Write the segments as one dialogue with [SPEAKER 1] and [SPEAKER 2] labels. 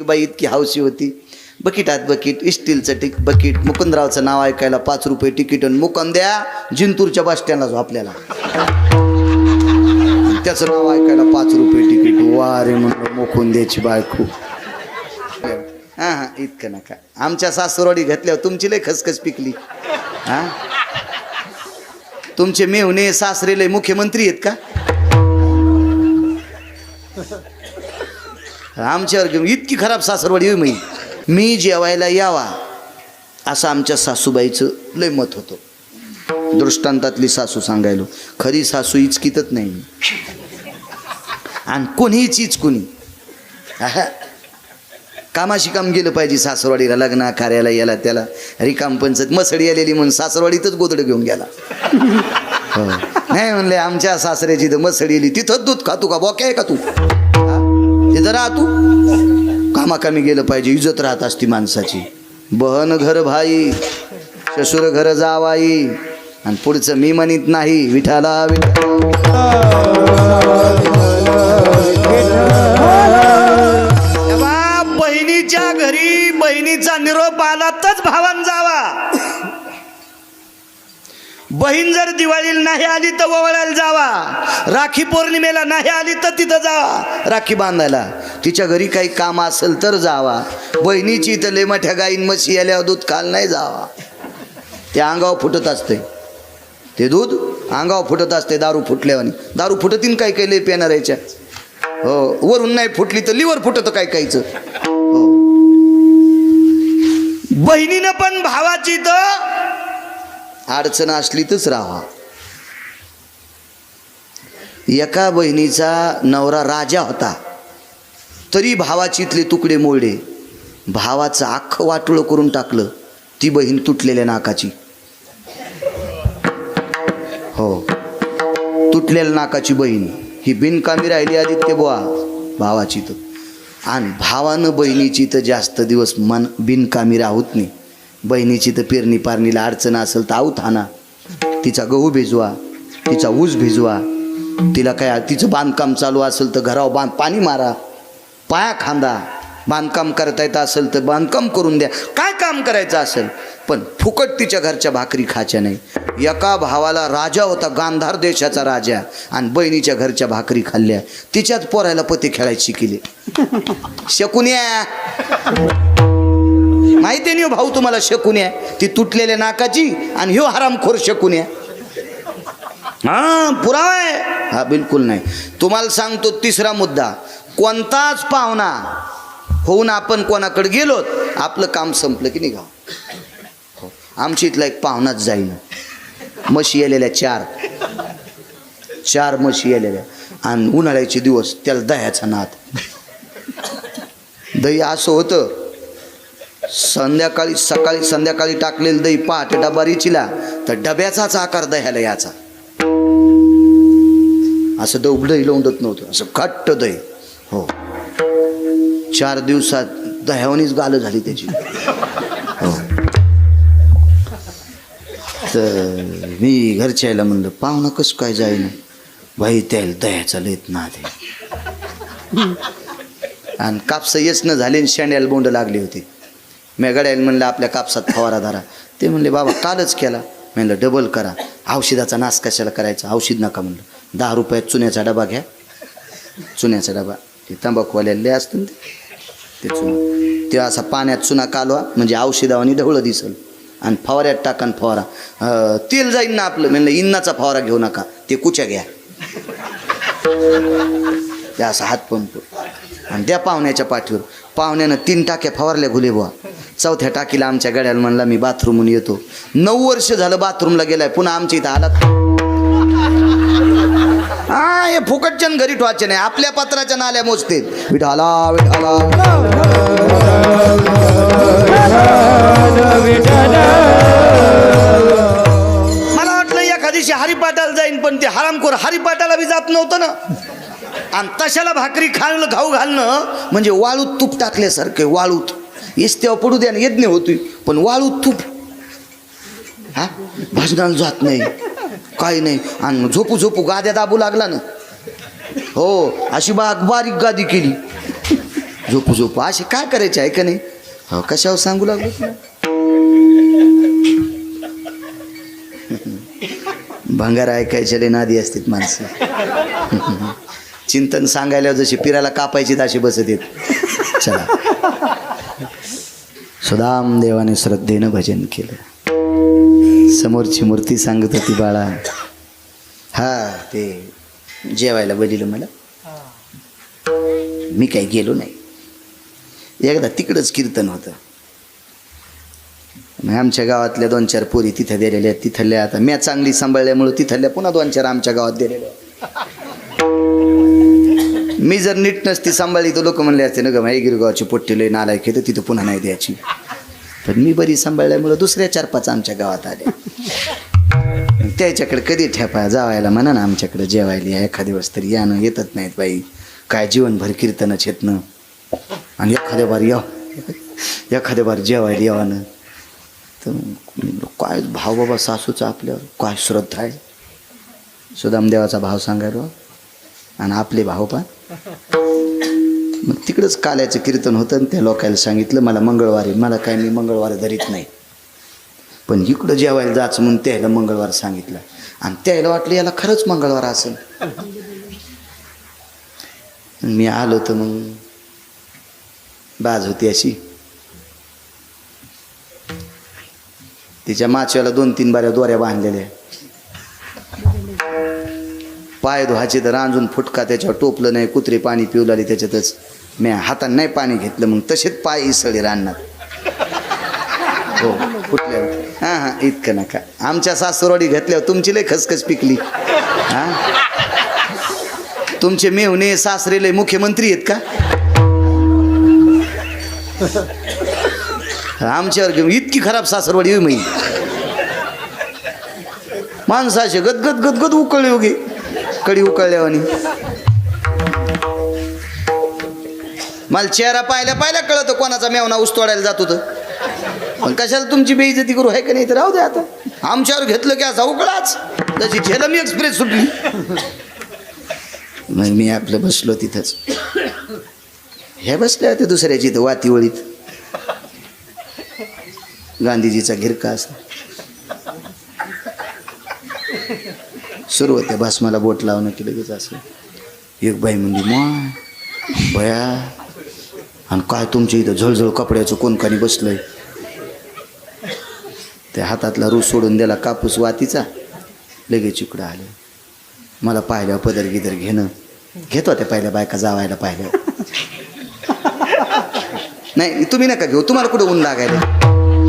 [SPEAKER 1] बाई इतकी हौशी होती. बकिटात बकीट स्टीलचं टिक बकीट मुकुंदरावचं नाव ऐकायला पाच रुपये तिकीट आणि मुकुंद्या जिंतूरच्या बस स्टँडला जो आपल्याला. त्याचं नाव ऐकायला पाच रुपये तिकीट. वा रे म्हणलं मुकुंद्याची बायको. हां हां इतकं नका. आमच्या सासरवाडी घातल्यावर तुमची लय खसखस पिकली. हां? तुमचे मेहुणे सासरे लय मुख्यमंत्री आहेत का? आमच्यावर घेऊन इतकी खराब सासरवाडी होई मी मी जेवायला यावा असं आमच्या सासूबाईचं लय मत होतं. दृष्टांतातली सासू सांगायलो खरी सासू इचकीतच नाही. मी आणि कोणीच इच कोणी? कामाशी काम गेलं पाहिजे सासरवाडीला लग्न कार्याला याला त्याला. रिकाम पंचत मसडी आलेली म्हणून सासरवाडीतच गोदडं घेऊन गेला. हो. नाही म्हणले आमच्या सासऱ्याची तर मसडी आली तिथंच दूध खातू का बॉके आहे का तू? तिथं राहा तू. कामाकामी गेलं पाहिजे इज्जत राहत असती माणसाची. बहन घर भाई शशुर घर जावाई आणि पुढचं मी म्हणत नाही विठाला विठा राखी पौर्णिमेला नाही आली तर तिथं जावा राखी बांधायला. तिच्या घरी काही काम असेल तर जावा. बहिणीची इथं लय गाईन म्हशी आल्यावर दूध काल नाही जावा. ते अंगावर फुटत असते ते दूध अंगावर फुटत असते दारू फुटल्यावानी. दारू फुटतीन काही काही लेप येणार याच्या? हो वरून नाही फुटली तर लिव्हर फुटत काय काहीचं? हो. बहिणीनं पण भावाची तर अडचण असली तरच राहा एका बहिणीचा नवरा राजा होता. तरी भावाची इथले तुकडे मोडले. भावाचं अख्खं वाटुळं करून टाकलं. ती बहीण तुटलेल्या नाकाची. हो. तुटलेल्या नाकाची बहीण. ही बिनकामी राहिली आदित्य बुवा भावाची तर आणि भावानं बहिणीची तर जास्त दिवस मन बिनकामी राहूत नाही. बहिणीची तर पेरणी पारणीला अडचण असेल तर आऊत हाना तिचा गहू भिजवा तिचा ऊस भिजवा तिला काय तिचं बांधकाम चालू असेल तर घरावर बांध पाणी मारा. पाया खांदा. बांधकाम करता येतं असेल तर बांधकाम करून द्या. काय काम करायचं असेल? पण फुकट तिच्या घरच्या भाकरी खायच्या नाही. एका भावाला राजा होता गांधार देशाचा राजा. आणि बहिणीच्या घरच्या भाकरी खाल्ल्या. तिच्याच पोरायला पती खेळायची किली. शकून या माहिती नाही हो भाऊ तुम्हाला शकुन्या? ती तुटलेल्या नाकाची आणि ह्यो हरामखोर शकुन्या. हा पुरावा आहे. हा बिलकुल नाही. तुम्हाला सांगतो तिसरा मुद्दा. कोणताच पाहुणा होऊन आपण कोणाकडे गेलोत आपलं काम संपलं की निघा हो आमच्या इथला एक पाहुणाच जाईन. म्हशी आलेल्या चार. चार म्हशी आलेल्या. आणि उन्हाळ्याचे दिवस त्याला दह्याचा नाद. दही असं होतं संध्याकाळी सकाळी संध्याकाळी टाकलेलं दही पहाटे डबा रिचिला तर डब्याचाच आकार दह्याला याचा असं दही दही लोंडत नव्हतं असं घट्ट दही. हो. चार दिवसात दह्यावनीच गालं झाली त्याची. हो. तर मी घरच्या यायला म्हणलं पाहुणं कसं काय जाईन? भाई त्याला दह्याचा लेत ना ते आणि कापसं येचणं झाले आणि शेंड्याला बोंड लागली होती. मी गड्याला म्हणलं आपल्या कापसात फवारा धरा. ते म्हणले बाबा कालच केला. म्हणलं डबल करा. औषधाचा नाश कशाला करायचा? औषध नका म्हणलं. दहा रुपयात चुन्याचा डबा घ्या. चुन्याचा डबा. ते तंबाखूवाल्याला असतं ते. ते चुना. ते असा पाण्यात चुना कालवा म्हणजे औषधावानी ढवळं दिसल. आणि फवाऱ्यात टाका आणि फवारा. तेल जाईन ना आपलं. म्हणलं इन्नाचा फवारा घेऊ नका. ते कुच्या घ्या. ते असा हात पंप. आणि त्या पाहुण्याच्या पाठीवर. पाहुण्यानं तीन टाक्या फवारल्या घुले बुवा. चौथ्या टाकीला आमच्या गड्याला म्हणला मी बाथरूमहून येतो. नऊ वर्ष झालं बाथरूमला गेलाय. पुन्हा आमच्या इथं आलात. हा हे फुकटच्यान घरी ठेवायचे नाही. आपल्या पत्राच्या नाल्या मोजते विठाला विठाला. मला वाटलं एखादीशी हरिपाटाला जाईन पण ते हरामखोर हरिपाटाला बी जात नव्हतं ना. आणि तशाला भाकरी खाणं घाऊ घालणं म्हणजे वाळूत तूप टाकल्यासारखं वाळूत. इस्त्यावर पडू द्या ना यज्ञ होतोय पण वाळूत तूप. हा? भाजनाला जात नाही. काही नाही. आणि झोपू झोपू गाद्या दाबू लागला ना. हो अशी बाग बारीक गादी केली. झोपू झोपू असे काय करायचे आहे का नाही? हो कशावर सांगू लागलो भंगार ऐकायचे लय नादी असतात माणसं. चिंतन सांगायला जशी पिराला कापायची तशी बसत येत. चला. सुदाम देवाने श्रद्धेनं भजन केलं. समोरची मूर्ती सांगत होती बाळा हा ते जेवायला बोलिलं मला. मी काही गेलो नाही. एकदा तिकडंच कीर्तन होतं. मग आमच्या गावातल्या दोन चार पोरी तिथं दिलेल्या तिथल्या आता म्या चांगली सांभाळल्यामुळं तिथल्या पुन्हा दोन चार आमच्या गावात दिलेल्या. मी जर नीट नसती सांभाळली तर लोक म्हणले असते ना ग माही गिरगावची पोट्टी लय नालायक तर तिथं पुन्हा नाही द्यायची. पण मी बरी सांभाळल्यामुळं दुसऱ्या चार पाच आमच्या गावात आल्या. त्याच्याकडे कधी ठेपा? जावायला म्हणा ना आमच्याकडे जेवायला या एखाद दिवस तरी यानं येतच नाहीत बाई. काय जीवनभर कीर्तन छेतन आणि एखाद्या बार या एखाद्या बार जेवायला यावानं तर काय भाव बाबा सासूचा आपल्यावर? काय श्रद्धा आहे? सुदामदेवाचा भाव सांगायला आणि आपले भाव पण. मग तिकडंच काल्याचं कीर्तन होतं आणि त्या लोकायला सांगितलं मला मंगळवारी मला काय मी मंगळवार धरीत नाही. पण इकडं जेवायला जायचं म्हणून त्याला मंगळवार सांगितलं. आणि त्याला वाटलं याला खरंच मंगळवार असेल. मी आलो तर मग बाज होती अशी. तिच्या माचव्याला दोन तीन बाऱ्या दोऱ्या बांधलेल्या. पाय धुवायचे तर रांजून फुटका त्याच्यावर टोपलं नाही कुत्रे पाणी पिऊ लागले त्याच्यातच. मी हाताने नाही पाणी घेतलं मग तसेच पाय इसळले रानात. हो. फुटल्यावर हां हां इतकं नका. आमच्या सासूरवाडी घेतल्यावर तुमची लय खसखस पिकली. हां? तुमचे मेहुणे सासरे लय मुख्यमंत्री आहेत का? आमच्यावर घेऊन इतकी खराब सासरवाडी होई मी माणसाचे गदगद गदगद उकळले उगे. कडी उकळल्यावानी. मला चेहरा पाहिल्या पाहिल्या कळत कोणाचा मेवना उस्तोडायला जात होतं. मग कशाला तुमची बेइज्जती करू? आहे का नाही? तर राहू दे आता. आमच्यावर घेतलं की असा उकळाच. तशी झेलमी एक्सप्रेस सुटली. मग मी आपलं बसलो तिथंच. हे बसले होते दुसऱ्याची इथं वातीवळीत. गांधीजीचा घिरका असा. सुरू होते भस्माला बोट लावणं की लगेच असं. एक बाई म्हणजे मा भया. आणि काय तुमच्या इथं झळझळ कपड्याचं कोणकानी बसलंय? त्या हातातला रूस सोडून दिला कापूस वातीचा लगेच इकडं आलं. मला पाहिलं पदर गिदर घेणं. घेतो त्या पहिल्या बायका जावायला पाहिलं नाही तुम्ही नका घेऊ तुम्हाला कुठं ऊन लागायला?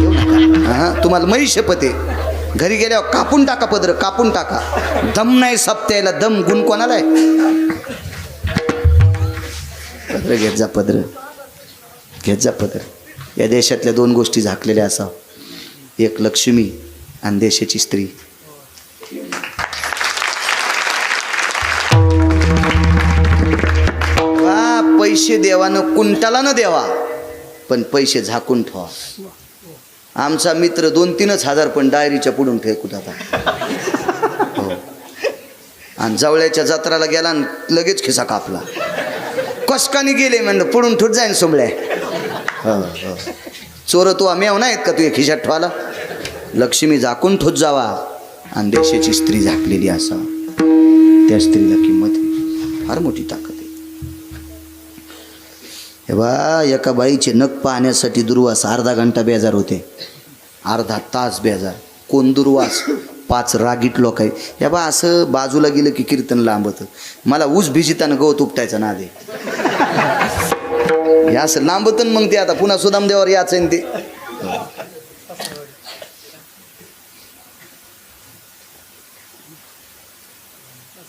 [SPEAKER 1] घेऊ नका. हां तुम्हाला मै शपथ आहे घरी गेल्यावर कापून टाका पदर कापून टाका. दम नाही सप्त्यायला दम गुण कोणाला आहे? पदर घेत जा पदर. घेत जा पदर. या देशातल्या दोन गोष्टी झाकलेल्या असावं. एक लक्ष्मी आणि देशाची स्त्री. वा पैसे देवानं कुंटाला न देवा. पण पैसे झाकून ठेवा. आमचा मित्र दोन तीनच हजार पण डायरीच्या पुढून फेकून आता हो. आणि जवळ्याच्या जत्राला गेला आणि लगेच खिसा कापला. कसकानी गेले म्हणलं पुढून ठुट जाईन सोमळ्या हो हो. चोर तू आम्ही नाहीत का तू खिशात ठेवाला लक्ष्मी झाकून थोत जावा. आणि देशाची स्त्री झाकलेली असावा. त्या स्त्रीला किंमत फार मोठी ताकद आहे. हे बा एका बाईचे नख पाहण्यासाठी दुर्वास अर्धा घंटा बेजार होते. अर्धा तास बेजार. कोण दुर्वास? पाच रागीट लोक आहे. या बा असं बाजूला गेलं की कीर्तन लांबत. मला ऊस भिजितानं गवत उपटायचा ना दे असं लांबतन मग ते आता पुन्हा सुदामदेवावर याचं आहे ते.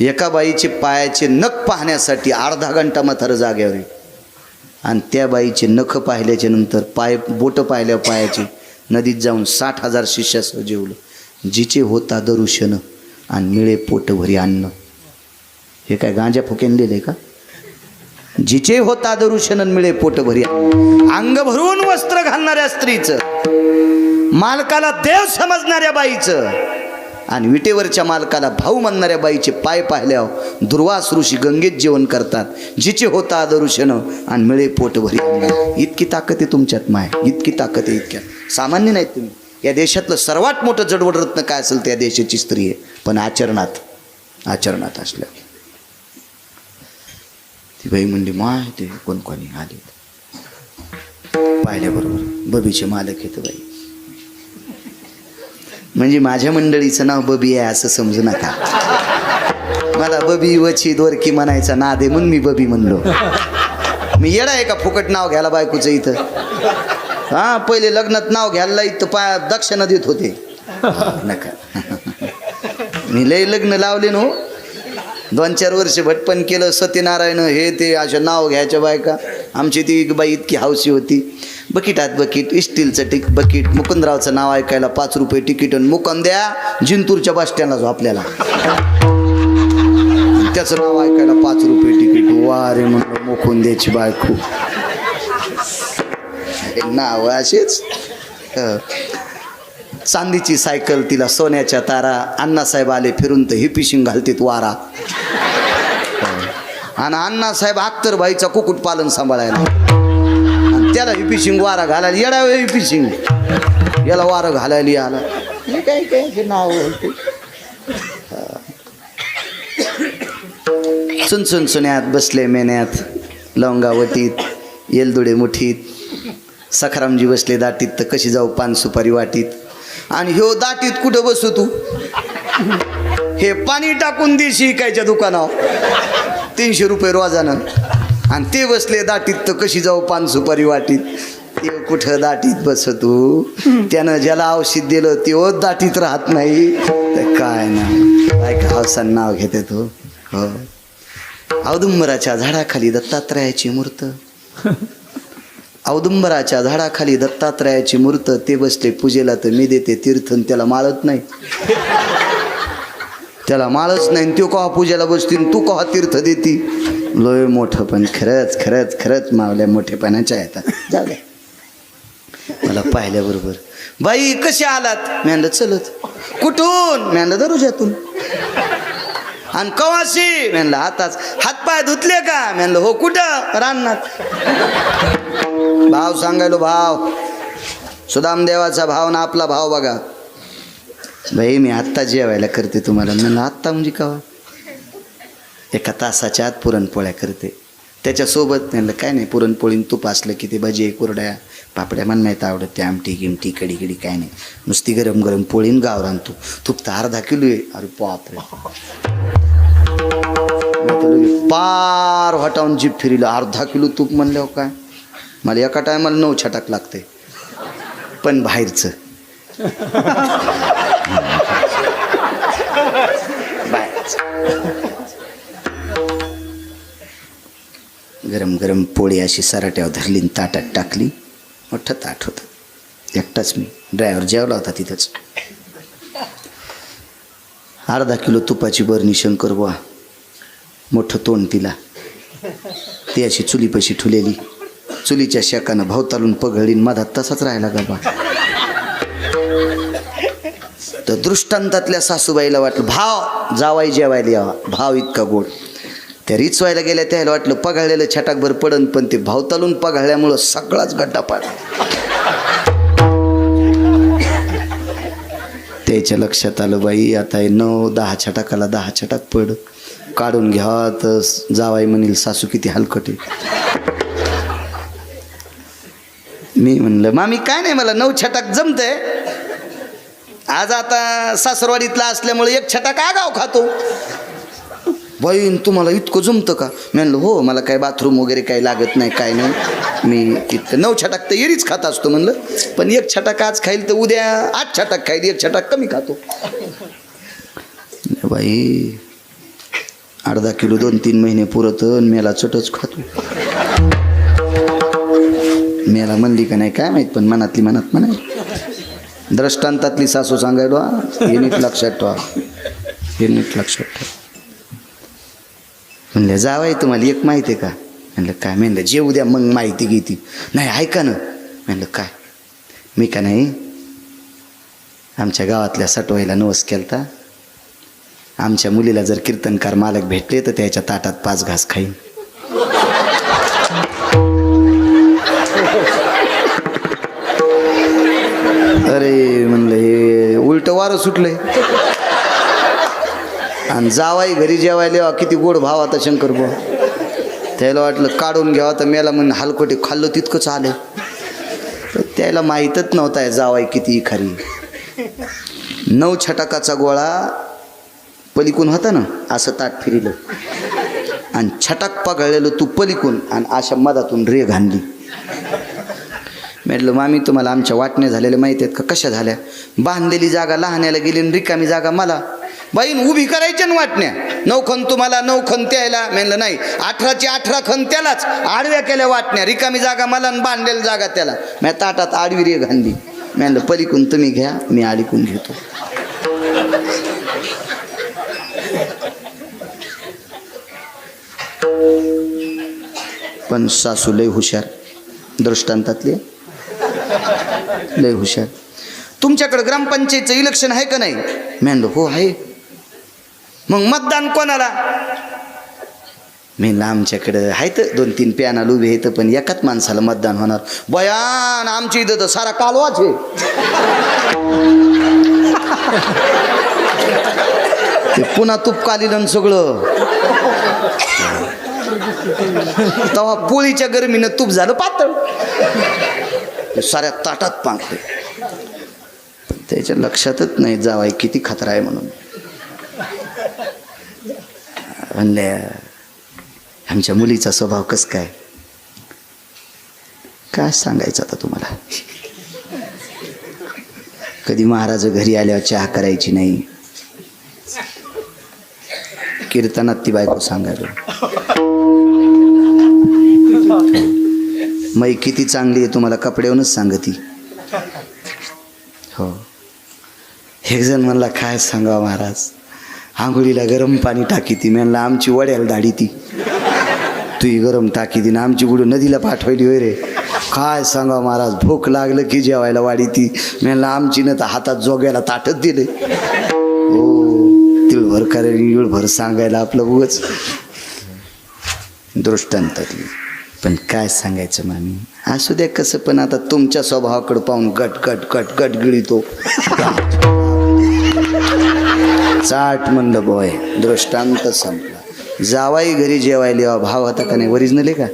[SPEAKER 1] एका बाईचे पायाचे नख पाहण्यासाठी अर्धा घंटा म्हातारं जाग्यावर आणि त्या बाईचे नख पाहिल्याच्या नंतर पाय बोटं पाहिल्या पायाचे नदीत जाऊन साठ हजार शिष्यासह जेवलं. जिचे होता दरुशन आणि निळे पोट भरी अन्न. हे काय गांजा फुकेन लिहिले का? जिचे होता दरुशन मिळे पोट भरी अंग भरून वस्त्र घालणाऱ्या स्त्रीचं. मालकाला देव समजणाऱ्या बाईचं. आणि विटेवरच्या मालकाला भाऊ म्हणणाऱ्या बाईचे पाय पाहिल्यावर दुर्वास ऋषी गंगेत जेवण करतात. जिचे होता आदरुषण आणि मिळे पोटभरी. इतकी ताकद आहे तुमच्यात माय. इतकी ताकद आहे इतक्यात. सामान्य नाहीत तुम्ही. या देशातलं सर्वात मोठं जडवड रत्न काय असेल त्या देशाची स्त्री आहे. पण आचरणात आचरणात असल्या. ती बाई म्हणली माय ते कोण कोणी आले पाहिल्याबरोबर बबीचे मालक येतं बाई. म्हणजे माझ्या मंडळीचं नाव बबी आहे असं समजू नका. मला बबी वची दोरकी म्हणायचा ना दे म्हणून मी बबी म्हणलो. मी येडा आहे का फुकट नाव घ्यायला बायकोचं इथं? हा पहिले लग्नात नाव घ्यायला इथं पा दक्षिणा देत होते. नका. मी लय लग्न लावले नो. दोन चार वर्ष भटपण केलं सत्यनारायण हे ते अशा नाव घ्यायच्या बायका. आमची ती बाई इतकी हौशी होती. बकिटात बकीट स्टीलचं टिक बकीट मुकुंदरावचं नाव ऐकायला पाच रुपये तिकीट आणि मुकंद द्या जिंतूरच्या बस स्टँडला जो आपल्याला. त्याचं नाव ऐकायला पाच रुपये तिकीट. वारे म्हणलं मुकुंद्याची बायको. नाव असेच चांदीची सायकल तिला सोन्याच्या तारा अण्णासाहेब आले फिरून तर ही पिशिंग घालतेत वारा. आणि अण्णासाहेब अख्तरबाईचा कुक्कुटपालन सांभाळायला. त्याला ही सिंग वारा घालायला येडा ही सिंग याला वारं घालायला आला हे काय काय हे नाव होते चुनचुन सुन्यात बसले मेन्यात लवंगावटीत येलदुडे मुठीत सखारामजी बसले दाटीत तर कशी जाऊ पान सुपारी वाटीत. आणि ह्यो दाटीत कुठं बसू तू? हे पाणी टाकून देशी कायच्या दुकानावर? तीनशे रुपये रोजानं. आणि ते बसले दाटीत तर कशी जाऊ पान सुपारी वाटीत? ते कुठं दाटीत बस तू? त्यानं ज्याला औषध दिलं ते दाटीत राहत नाही. तर काय ना? काय हावसान नाव घेते तो. हो. औदुंबराच्या झाडाखाली दत्तात्रयाची मूर्त. औदुंबराच्या झाडाखाली दत्तात्रयाची मूर्त ते बसले पूजेला तर मी देते तीर्थन त्याला माळत नाही. त्याला माळच नाही तो कहा पूजेला बसतील तू कहा तीर्थ देती? लोय मोठं पण खरंच खरंच खरंच मावल्या मोठेपणाच्या येतात. जाऊ द्या मला पाहिल्याबरोबर बाई कसे आलात? मी चलत. कुठून? मी दरोज्यातून. आणि कवाशी? म्हणलं आताच. हातपाय धुतले का? म्हणलं हो कुठं? रानात. भाव सांगायलो भाव. सुदामदेवाचा भाव ना आपला भाव बघा. बाई मी आत्ता जेवायला करते तुम्हाला. म्हणलं आत्ता म्हणजे कवा? एका तासाच्या आत पुरणपोळ्या करते. त्याच्यासोबत म्हणलं काय नाही पुरणपोळीन तूप असलं की ते भजी कुरड्या पापड्या मन माहीत आवडत ते आमटी गिमटी कडी गिडी काय नाही. नुसती गरम गरम पोळीन गावरान तूप. तूप तर अर्धा किलो आहे. अरे बापरे. पार हटावून जीप फिरिलं अर्धा किलो तूप म्हणल्यावर हो काय? मला एका टायमाला नऊ छटाक लागते. पण बाहेरचं. बाहेरचं. गरम गरम पोळी अशी सराट्यावर धरली आणि ताटात टाकली. मोठं ताट होतं. एकटाच मी. ड्रायव्हर जेवला होता तिथंच. अर्धा किलो तुपाची बरणी शंकर बुवा. मोठं तोंड तिला. ती अशी चुलीपाशी ठुलेली. चुलीच्या शेकानं भावतालून पघळीन मधात तसाच राहिला गबा तर दृष्टांतातल्या सासूबाईला वाटलं भाव जावाई जेवायला यावा. भाव इतका गोड. त्या रिचवायला गेल्या त्याला वाटलं पगाळलेलं छटाकभर पडन पण ते भावतालून पघाळल्यामुळं सगळाच गड्डा पाडला. त्याच्या लक्षात आलं बाई आता हे नऊ दहा छटाकाला दहा छटाक पड. काढून घ्यावा तर जावाई म्हणील सासू किती हलकटे मी म्हणलं मामी काय नाही मला नऊ छटाक जमतंय. आज आता सासरवाडीतला असल्यामुळे एक छटाक आगाव खातो. बहीण तुम्हाला इतकं जमतं का? मी म्हणलं हो मला काय बाथरूम वगैरे काही लागत नाही काय नाही. मी इतकं नऊ छटाक तर एरीच खात असतो म्हणलं. पण एक छटाक आज खाईल तर उद्या आठ छटाक खाईल एक छटाक कमी खातो. बाई अर्धा किलो दोन तीन महिने पुरत मेला चटच खातो. मेला म्हणली का नाही काय माहीत पण मनातली मनात म्हणाय दृष्टांतातली सासू सांगायला हे नीट लक्षात ठेवा हे नीट लक्षात ठेवा. म्हणलं जावाय तुम्हाला एक माहिती आहे का? म्हणलं काय? म्हणलं जे उद्या मग माहिती घेते नाही ऐका ना. म्हणलं काय? मी का नाही आमच्या गावातल्या सटवाईला नवस केलता. आमच्या मुलीला जर कीर्तनकार मालक भेटले तर त्याच्या ताटात पाच घास खाईन. अरे म्हणलं हे उलट वारं सुटलंय. आणि जावाई घरी जेवायला यावा किती गोड भाव आता शंकर भाऊ. त्याला वाटलं काढून घ्यावा तर मेला म्हणून हलकोटी खाल्लं तितकंच आलं त्याला माहीतच नव्हता आहे जावाई किती खरी. नऊ छटाकाचा गोळा पलिकून होता ना असं ताट फिरिलं. आणि छटाक पगळलेलो तू पलिकून आणि अशा मधातून रे घाणली म्हटलं मामी तुम्हाला आमच्या वाटण्या झालेल्या माहिती आहेत का? कशा झाल्या? बांधलेली जागा लहान्याला गेली आणि रिकामी जागा मला बाईन उभी करायच्या ना वाटण्या. नऊ खंत तुम्हाला नऊ खण त्याला म्हणलं नाही अठराची अठरा खंत्यालाच आडव्या केल्या वाटण्या. रिकामी जागा मला आणि बांधलेली जागा त्याला. मी ताटात आडवी रे घांदी म्हणलं पलीकून तुम्ही घ्या मी आडीकून घेतो. पण सासू लय हुशार. दृष्टांतातले? लय हुशार. तुमच्याकडे ग्रामपंचायतचं इलेक्शन आहे का नाही? म्हणलं हो आहे. मग मतदान कोणाला? मी आमच्याकडं आहेत दोन तीन पॅनल उभे आहेत पण एकाच माणसाला मतदान होणार. बयान आमच्या इथं तर सारा कालवाच आहे. ते पुन्हा तूप कालीन सगळं. तेव्हा पोळीच्या गरमीनं तूप झालं पातळ. साऱ्या ताटात पांगते त्याच्या लक्षातच नाही जावाय किती खतरा आहे म्हणून. म्हणले आमच्या मुलीचा स्वभाव कस काय? काय सांगायचं आता तुम्हाला? कधी महाराज घरी आल्यावर चहा करायची नाही. कीर्तनात ती बायको सांगायला. मै किती चांगली आहे तुम्हाला कपड्यावरूनच सांगती. हो. एक जण म्हणला काय सांगावं महाराज? आंघोळीला गरम पाणी टाकी ती. म्हणलं आमची वड्याला दाढी ती. तुही गरम टाकी ती ना आमची गुडू नदीला पाठवली होय रे. काय सांगा महाराज भूक लागलं की जेवायला वाढी ती. म्हणलं आमची न तर हातात जोग्याला ताटच दिले हो तिळभर करायला इळभर सांगायला आपलं उगच. दृष्टांतातली. पण काय सांगायचं मामी? असू द्या कसं पण आता तुमच्या स्वभावाकडे पाहून गट गट गट गट गिळीतो. चाट म्हणलं बॉय दृष्टांत संपला. जावाई घरी जेवायला भाव होता का नाही? ओरिजिनल आहे का?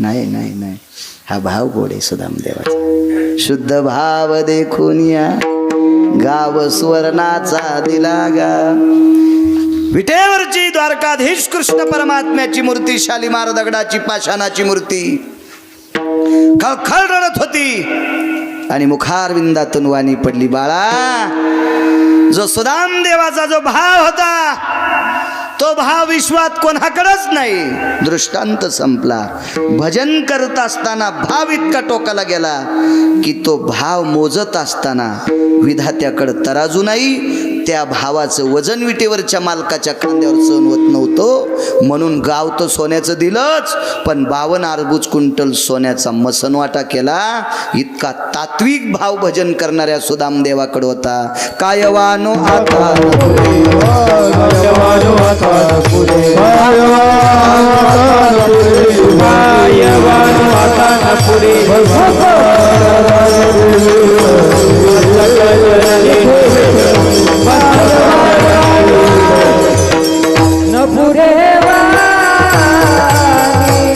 [SPEAKER 1] नाही नाही नाही. हा भाव गोडे सुदाम देवाचा शुद्ध भाव देखून या गाव स्वर्णाचा दिला गा विटेवरची द्वारकाधीश कृष्ण परमात्म्याची मूर्ती शालिमार दगडाची पाषाणाची मूर्ती. खळखळ रडत होती आणि मुखारविंदातून वाणी पडली बाळा जो सुदाम देवाचा जो भाव होता तो भाव विश्वात कोणाकडंच नाही. दृष्टांत संपला. भजन करत असताना भाव इतका टोकाला गेला की तो भाव मोजत असताना विधात्याकडं तराजू नाही त्या भावाचं वजन विटेवरच्या मालकाच्या खांद्यावर सहन होत नव्हतं. म्हणून गाव तर सोन्याचं दिलंच पण बावन आरबूज कुंटल सोन्याचा मसनवाटा केला. इतका तात्विक भाव भजन करणाऱ्या सुदामदेवाकडे होता. कायवानो आता
[SPEAKER 2] पुरे